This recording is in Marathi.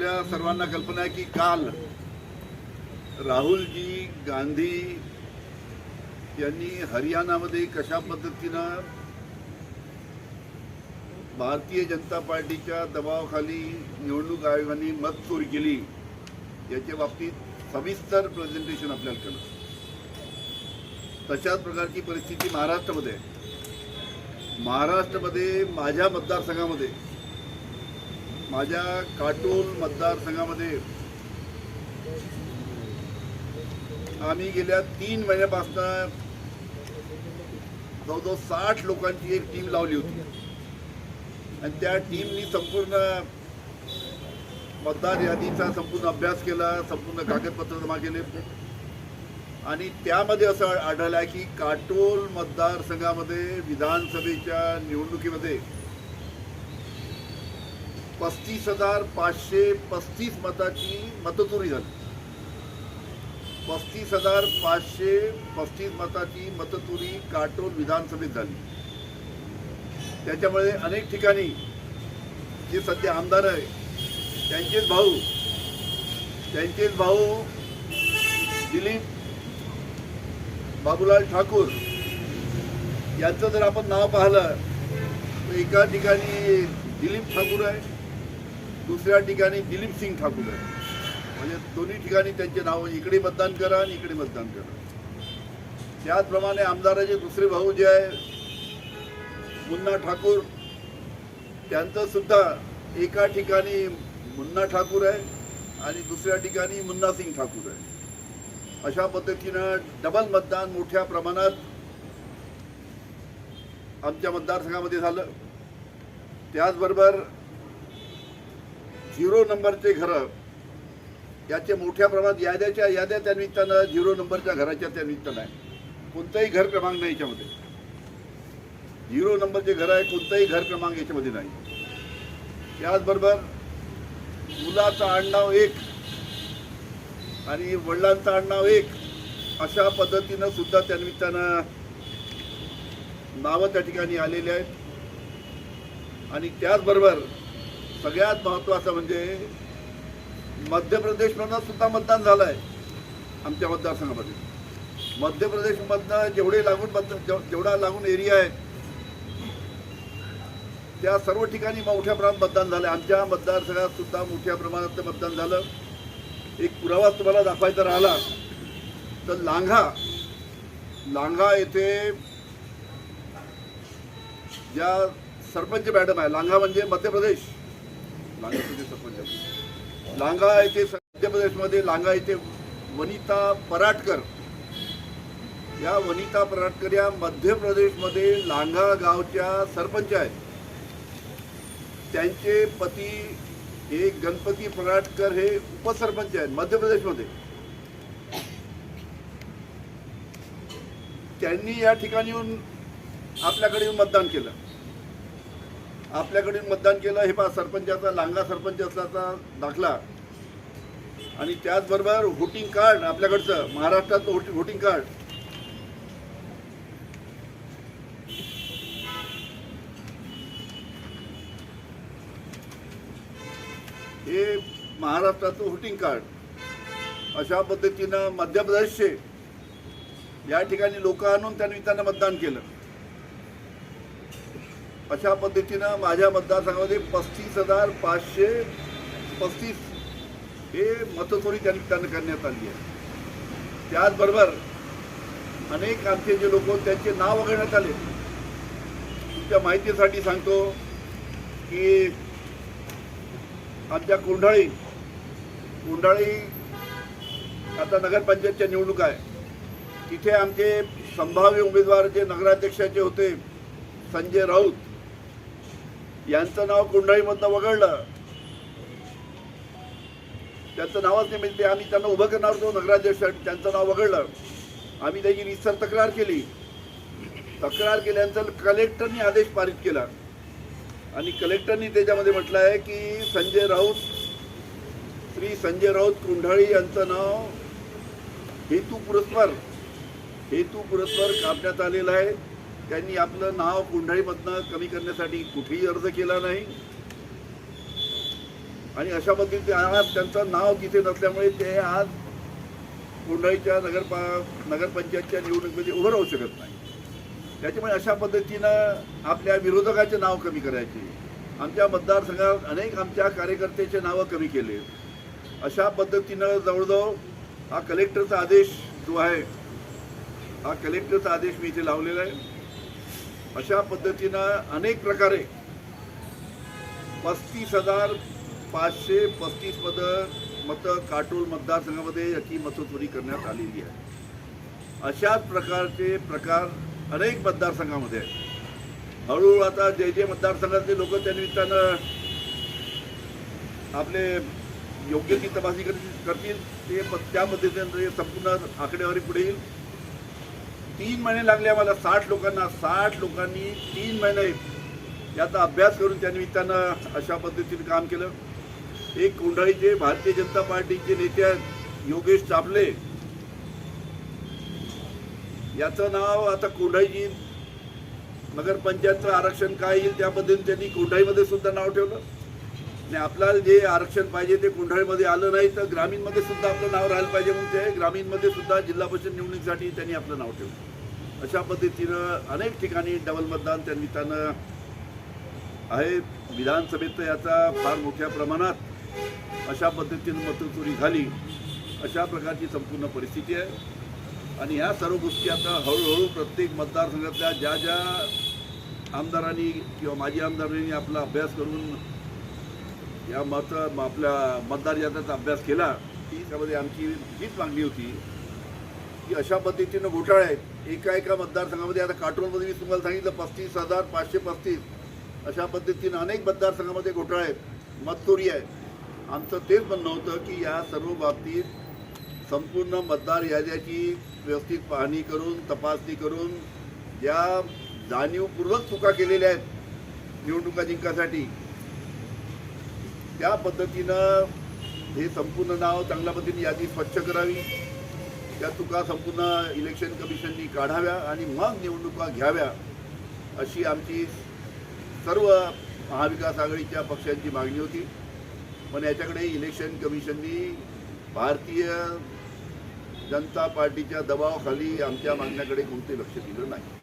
आपल्या सर्वांना कल्पना आहे की काल राहुलजी गांधी यांनी हरियाणामध्ये कशा पद्धतीनं भारतीय जनता पार्टीच्या दबावाखाली निवडणूक आयोगाने मत केली याच्या बाबतीत सविस्तर प्रेझेंटेशन आपल्याला केलं तशाच प्रकारची परिस्थिती महाराष्ट्रामध्ये आहे. महाराष्ट्रामध्ये माझ्या मतदारसंघामध्ये माझ्या काटोल मतदारसंघामध्ये आम्ही गेल्या तीन महिन्यापासनं जवळजवळ साठ लोकांची एक टीम लावली होती. आणि त्या टीमनी संपूर्ण मतदार यादीचा संपूर्ण अभ्यास केला संपूर्ण कागदपत्र जमा केले. आणि त्यामध्ये असं आढळलं आहे की काटोल मतदारसंघामध्ये विधानसभेच्या निवडणुकीमध्ये पस्तीस हजार पाचशे पस्तीस मताची मतचोरी झाली. पस्तीस हजार पाचशे पस्तीस मताची मतचोरी काटोल विधानसभेत झाली. त्याच्यामुळे अनेक ठिकाणी जे सध्या आमदार आहे त्यांचेच भाऊ त्यांचेच भाऊ दिलीप बाबूलाल ठाकूर यांचं जर आपण नाव पाहिलं तर एका ठिकाणी दिलीप ठाकूर आहे दुसऱ्या ठिकाणी दिलीप सिंग ठाकूर आहे म्हणजे दोन्ही ठिकाणी त्यांचे नाव इकडे मतदान करा आणि इकडे मतदान करा. त्याचप्रमाणे आमदाराचे दुसरे भाऊ जे आहे मुन्ना ठाकूर त्यांचं सुद्धा एका ठिकाणी मुन्ना ठाकूर आहे आणि दुसऱ्या ठिकाणी मुन्ना सिंग ठाकूर आहे. अशा पद्धतीनं डबल मतदान मोठ्या प्रमाणात आमच्या मतदारसंघामध्ये झालं. त्याचबरोबर झिरो नंबरचे घरं याचे मोठ्या प्रमाणात याद्याच्या याद्या त्या निमित्तानं झिरो नंबरच्या घराच्या त्या निमित्तानं आहे. कोणताही घर क्रमांक नाही याच्यामध्ये. झिरो नंबरचे घर आहे कोणताही घर क्रमांक याच्यामध्ये नाही. त्याचबरोबर मुलाचं आडनाव एक आणि वडिलांचं आडनाव एक अशा पद्धतीनं सुद्धा त्या निमित्तानं नावं त्या ठिकाणी आलेली आहेत. आणि त्याचबरोबर सगळ्यात महत्त्वाचं म्हणजे मध्य प्रदेशमधनं सुद्धा मतदान झालं आहे आमच्या मतदारसंघामध्ये. मध्य प्रदेशमधनं जेवढे लागून मत जेवढा लागून एरिया आहे त्या सर्व ठिकाणी मोठ्या प्रमाणात मतदान झालं आमच्या मतदारसंघात सुद्धा मोठ्या प्रमाणात ते मतदान झालं. एक पुरावा तुम्हाला दाखवायचा राहिला तर लांघा. लांघा येथे ज्या सरपंच मॅडम आहे लांघा म्हणजे मध्य प्रदेश. लांगा सरपंच लांगा येथे मध्य प्रदेशमध्ये लांगा येथे वनिता पराटकर. या वनिता पराटकर या मध्य प्रदेशमध्ये लांगा गावच्या सरपंच आहेत. त्यांचे पती हे गणपती पराटकर हे उपसरपंच आहेत मध्य प्रदेशमध्ये. त्यांनी या ठिकाणी येऊन आपल्याकडे येऊन मतदान केलं. आपल्याकडे मतदान केलं हे पहा सरपंचाचा लांगा सरपंच असल्याचा दाखला. आणि त्याचबरोबर व्होटिंग कार्ड आपल्याकडचं महाराष्ट्राचं व्होटिंग कार्ड हे महाराष्ट्राचं व्होटिंग कार्ड अशा पद्धतीनं मध्य प्रदेशचे या ठिकाणी लोक आणून त्या निमित्तानं मतदान केलं. अशा पद्धतीनं माझ्या मतदारसंघामध्ये पस्तीस हजार पाचशे पस्तीस हे मतचोरी त्यांनी त्यांना करण्यात आली आहे. त्याचबरोबर अनेक आमचे जे लोक त्यांचे नाव वगळण्यात आले. तुमच्या माहितीसाठी सांगतो की आमच्या कोंढाळी कोंढाळी आता नगरपंचायतच्या निवडणूक आहे. तिथे आमचे संभाव्य उमेदवार जे नगराध्यक्षाचे होते संजय राऊत यांचं नाव कोंढाळीमधनं वगळलं. त्यांचं नावच नाही म्हणजे आम्ही त्यांना उभं करणार होतो नगराध्यक्ष त्यांचं नाव वगळलं. आम्ही त्याची रिसर तक्रार केली. तक्रार केल्यानंतर कलेक्टरनी आदेश पारित केला. आणि कलेक्टरनी त्याच्यामध्ये म्हटलं आहे की संजय राऊत श्री संजय राऊत कुंढाळी यांचं नाव हेतू पुरस्कार हेतू पुरस्कार काढण्यात आलेला आहे. त्यांनी आपलं नाव कुंढाळीमधनं कमी करण्यासाठी कुठेही अर्ज केला नाही. आणि अशा पद्धतीने आज त्यांचं नाव तिथे नसल्यामुळे ते आज कोंढाईच्या नगरपा नगरपंचायतच्या निवडणुकीमध्ये उभं राहू शकत नाही. त्याच्यामुळे अशा पद्धतीनं आपल्या विरोधकाचे नाव कमी करायचे. आमच्या मतदारसंघात अनेक आमच्या कार्यकर्त्याचे नावं कमी केले. अशा पद्धतीनं जवळजवळ हा कलेक्टरचा आदेश जो आहे हा कलेक्टरचा आदेश मी इथे लावलेला आहे. अशा पद्धतीनं अनेक प्रकारे पस्तीस हजार पाचशे पस्तीस मत मतं काटोल मतदारसंघामध्ये याची मतचोरी करण्यात आलेली आहे. अशाच प्रकारचे प्रकार अनेक मतदारसंघामध्ये आहेत. हळूहळू आता जे जे मतदारसंघातले लोक त्यानिमित्तानं आपले योग्य ती तपासणी करतील ते त्या पद्धतीने संपूर्ण आकडेवारी पुढे येईल. तीन महिने लागले आम्हाला. साठ लोकांना साठ लोकांनी तीन महिने याचा अभ्यास करून त्या निमित्तानं अशा पद्धतीने काम केलं. एक कोंढाळीचे भारतीय जनता पार्टीचे नेते आहेत योगेश चापले. याचं नाव आता कोंढाईची नगरपंचायतचं आरक्षण काय येईल त्या पद्धतीने त्यांनी कोंढाईमध्ये सुद्धा नाव ठेवलं. आणि आपल्याला जे आरक्षण पाहिजे ते कोंढाळीमध्ये आलं नाही तर ग्रामीणमध्ये सुद्धा आपलं नाव राहिलं पाहिजे म्हणून ते ग्रामीणमध्ये सुद्धा जिल्हा परिषद निवडणुकीसाठी त्यांनी आपलं नाव ठेवलं. अशा पद्धतीनं अनेक ठिकाणी डबल मतदान त्या निमित्तानं आहे. विधानसभेत याचा फार मोठ्या प्रमाणात अशा पद्धतीनं मतचोरी झाली. अशा प्रकारची संपूर्ण परिस्थिती आहे. आणि ह्या सर्व गोष्टी आता हळूहळू प्रत्येक मतदारसंघातल्या ज्या ज्या आमदारांनी किंवा माजी आमदारांनी आपला अभ्यास करून या मत आपल्या मतदार याद्याचा अभ्यास केला ती त्यामध्ये आमची हीच मागणी होती की अशा पद्धतीनं घोटाळे आहेत. एका एका मतदारसंघामध्ये आता काटोलमध्ये मी तुम्हाला सांगितलं पस्तीस हजार पाचशे पस्तीस अशा पद्धतीनं अनेक मतदारसंघामध्ये घोटाळे आहेत. मतचोरी आहे. आमचं तेच म्हणणं होतं की या सर्व बाबतीत संपूर्ण मतदार याद्याची व्यवस्थित पाहणी करून तपासणी करून ज्या जाणीवपूर्वक चुका केलेल्या आहेत निवडणुका जिंकासाठी. त्या पद्धतीनं हे संपूर्ण नाव चांगल्या पद्धतीने यादी स्वच्छ करावी. त्या चुका संपूर्ण इलेक्शन कमिशननी काढाव्या आणि मग निवडणुका घ्याव्या अशी आमची सर्व महाविकास आघाडीच्या पक्षांची मागणी होती. पण याच्याकडे इलेक्शन कमिशननी भारतीय जनता पार्टीच्या दबावाखाली आमच्या मागण्याकडे कोणते लक्ष दिलं नाही.